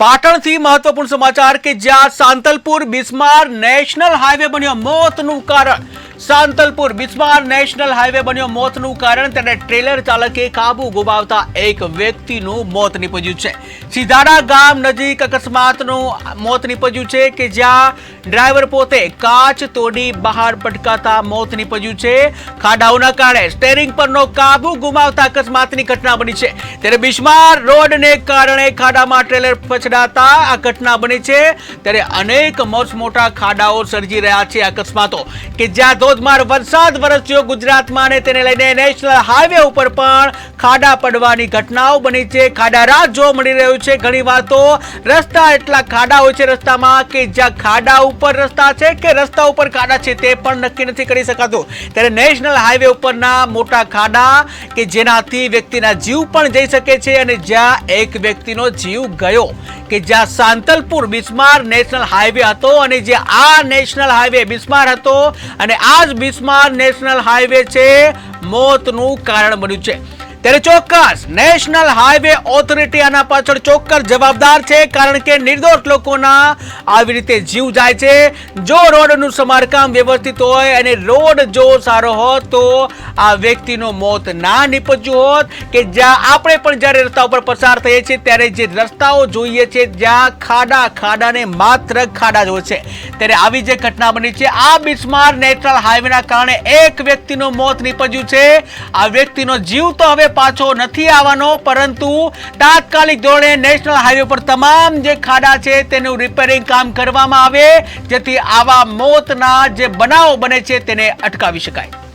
પાટણથી મહત્વપૂર્ણ સમાચાર કે જ્યાં સાંતલપુર બિસ્માર નેશનલ હાઈવે બન્યો મોતનું કારણ. સાંતલપુર બિસ્માર નેશનલ હાઈવે બન્યો મોતનું કારણ તેને ટ્રેલર ચાલકે કાબુ ગુમાવતા એક વ્યક્તિનું મોત નીપજ્યું છે. સિધાડા ગામ નજીક અકસ્માતનું મોત નીપજ્યું છે કે જ્યાં ડ્રાઈવર પોતે કાચ તોડી બહાર પટકાતા મોત નીપજ્યું છે. ખાડાઓના કારણે સ્ટેરિંગ પરનો કાબુ ગુમાવતા અકસ્માતની ઘટના બની છે. ત્યારે બિસ્માર રોડને કારણે ખાડામાં ટ્રેલર પછડાતા આ ઘટના બની છે. ત્યારે અનેક મોટ ખાડાઓ સર્જી રહ્યા છે અકસ્માતો. કે જ્યાં ધોધમાર વરસાદ વરસ્યો ગુજરાતમાં અને તેને લઈને નેશનલ હાઈવે ઉપર પણ ખાડા પડવાની ઘટનાઓ બની છે. ખાડા રાત જોવા મળી રહ્યું છે. ઘણી વાર તો રસ્તા એટલા ખાડા હોય છે રસ્તામાં કે જ્યાં ખાડા ઉપર રસ્તા છે કે રસ્તા ઉપર ખાડા છે તે પણ નક્કી નથી કરી શકાતું. ત્યારે નેશનલ હાઈવે ઉપરના મોટા ખાડા કે જેનાથી વ્યક્તિના જીવ પણ જઈ શકે છે અને જ્યાં એક વ્યક્તિનો જીવ ગયો કે જ્યાં સાંતલપુર બિસ્માર નેશનલ હાઈવે હતો અને જે આ નેશનલ હાઈવે બિસ્માર હતો અને આ જ બિસ્માર નેશનલ હાઈવે છે, મોતનું કારણ બન્યું છે. ત્યારે ચોક્કસ નેશનલ હાઈવે ઓથોરિટી આના પાછળ ચોક્કસ જવાબદાર છે, કારણ કે નિર્દોષ લોકોના આવી રીતે જીવ જાય છે. જો રોડનું સમારકામ વ્યવસ્થિત હોય અને રોડ જો સારો હોત તો આ વ્યક્તિનું મોત ના નીપજ્યું હોત કે જ્યાં આપણે પણ જ્યારે રસ્તા ઉપર પસાર થઈએ છીએ, ત્યારે જે રસ્તાઓ જોઈએ છે, જ્યાં ખાડા ખાડાને માત્ર ખાડા જ હોય છે. ત્યારે આવી જે ઘટના બની છે, આ બિસ્માર નેશનલ હાઈવેના કારણે એક વ્યક્તિનું મોત નીપજ્યું છે. આ વ્યક્તિનો જીવ તો હવે પાછો નથી આવવાનો, પરંતુ તાત્કાલિક ધોરણે નેશનલ હાઈવે પર તમામ જે ખાડા છે, તેનું રિપેરિંગ કામ કરવામાં આવે, જેથી આવા મોતના જે બનાવો બને છે, તેને અટકાવી શકાય.